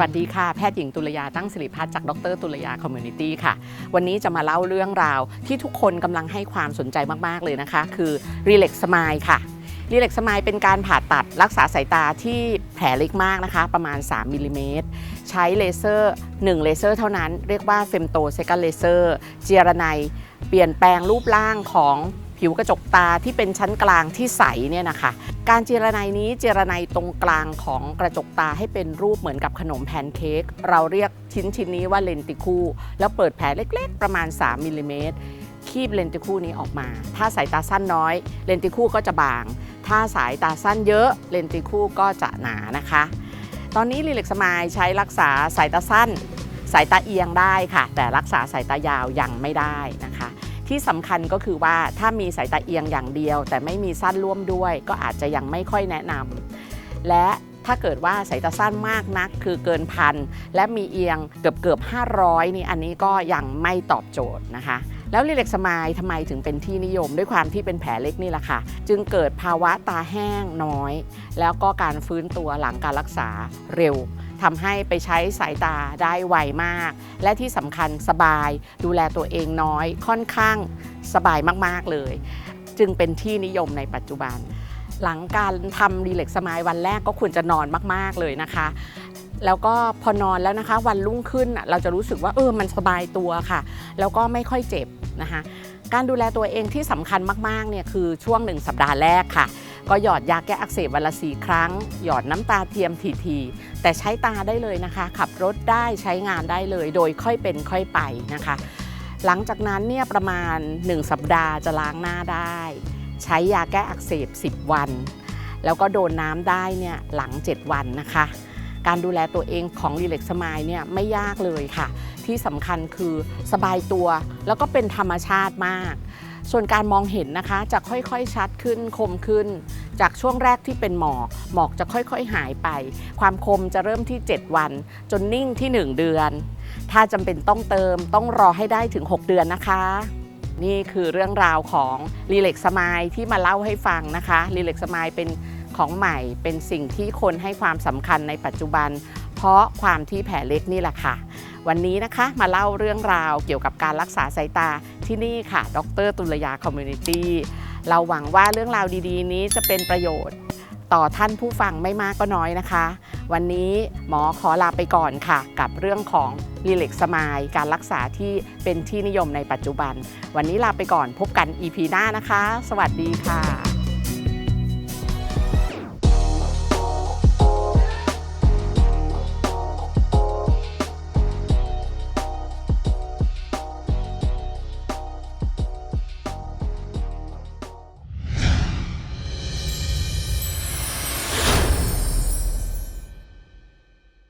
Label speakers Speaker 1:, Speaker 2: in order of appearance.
Speaker 1: วัสดีค่ะ แพทย์หญิงตุลยาตั้งสิริพัฒน์จากดรตุลยาคอมมูนิตี้ค่ะ วันนี้จะมาเล่าเรื่องราวที่ทุกคนกำลังให้ความสนใจมาก ๆ เลยนะคะ คือ Relax Smile ค่ะ Relax Smile เป็นการผ่าตัดรักษาสายตาที่แผลเล็กมากนะคะ ประมาณ 3มิลลิเมตรใช้เลเซอร์ 1 เลเซอร์เท่านั้น เรียกว่าเฟมโตเซกันเลเซอร์เจียรไนเปลี่ยนแปลงรูปร่างของ ผิวกระจกตาที่เป็นชั้นกลางที่ใสเนี่ยนะคะการเจรไนนี้เจรไนตรงกลางของกระจกตาให้เป็นรูปเหมือนกับขนมแพนเค้กเราเรียกชิ้นชิ้นนี้ว่าเลนติคูแล้วเปิดแผลเล็กๆ ประมาณ 3มิลลิเมตรคีบเลนติคูนี้ออกมา ถ้าสายตาสั้นน้อย เลนติคูก็จะบาง ถ้าสายตาสั้นเยอะเลนติคูก็จะหนานะคะ ตอนนี้รีเล็กสมายใช้รักษาสายตาสั้น สายตาเอียงได้ค่ะ แต่รักษาสายตายาวยังไม่ได้นะคะ ที่สำคัญก็คือว่าถ้ามีสายตาเอียงอย่างเดียว แต่ไม่มีสั้นร่วมด้วย ก็อาจจะยังไม่ค่อยแนะนำและถ้าเกิดว่าสายตาสั้นมากนัก คือเกินพันและมีเอียงเกือบเกือบ500 นี่อันนี้ก็ยังไม่ตอบโจทย์นะคะ แล้วรีเล็กสมายทำไมถึงเป็นที่นิยมด้วยความที่เป็นแผลเล็กนี่แหละค่ะ จึงเกิดภาวะตาแห้งน้อย แล้วก็การฟื้นตัวหลังการรักษาเร็ว ทำให้ไปใช้สายตาได้ไวมาก และที่สำคัญสบาย ดูแลตัวเองน้อย ค่อนข้างสบายมากๆเลย จึงเป็นที่นิยมในปัจจุบัน หลังการทำรีเล็กสมายวันแรกก็ควรจะนอนมากๆเลยนะคะแล้วก็พอนอนแล้วนะคะวันรุ่งขึ้นเราจะรู้สึกว่าเออมันสบายตัวค่ะ แล้วก็ไม่ค่อยเจ็บนะคะการดูแลตัวเองที่สำคัญมากๆเนี่ยคือช่วงหนึ่งสัปดาห์แรกค่ะ ก็หยอดยาแก้อักเสบวันละสี่ครั้ง หยอดน้ำตาเทียมทีๆแต่ใช้ตาได้เลยนะคะ ขับรถได้ใช้งานได้เลย โดยค่อยเป็นค่อยไปนะคะ หลังจากนั้นเนี่ยประมาณ 1 สัปดาห์จะล้างหน้าได้ ใช้ยาแก้อักเสบ 10 วัน แล้วก็โดนน้ำได้เนี่ยหลัง 7 วันนะคะการดูแลตัวเองของรีเล็กสมายเนี่ยไม่ยากเลยค่ะ ที่สำคัญคือสบายตัวแล้วก็เป็นธรรมชาติมาก ส่วนการมองเห็นนะคะจะค่อยๆชัดขึ้นคมขึ้น จากช่วงแรกที่เป็นหมอกหมอกจะค่อยๆหายไป ความคมจะเริ่มที่ 7 วัน จนนิ่งที่ 1 เดือน ถ้าจำเป็นต้องเติมต้องรอให้ได้ถึง 6 เดือนนะคะ นี่คือเรื่องราวของรีเล็กสมายที่มาเล่าให้ฟังนะคะรีเล็กสมายเป็นของใหม่เป็นสิ่งที่คนให้ความสำคัญในปัจจุบัน เพราะความที่แผลเล็กนี่แหละค่ะ วันนี้นะคะมาเล่าเรื่องราวเกี่ยวกับการรักษาสายตาที่นี่ค่ะ ดรตุลยาคอมมูนิตี้เราหวังว่าเรื่องราวดีๆ นี้จะเป็นประโยชน์ต่อท่านผู้ฟังไม่มากก็น้อยนะคะ วันนี้หมอขอลาไปก่อนค่ะ กับเรื่องของรีเล็กสมายการรักษาที่เป็นที่นิยมในปัจจุบัน วันนี้ลาไปก่อนพบกัน EP หน้านะคะ สวัสดีค่ะ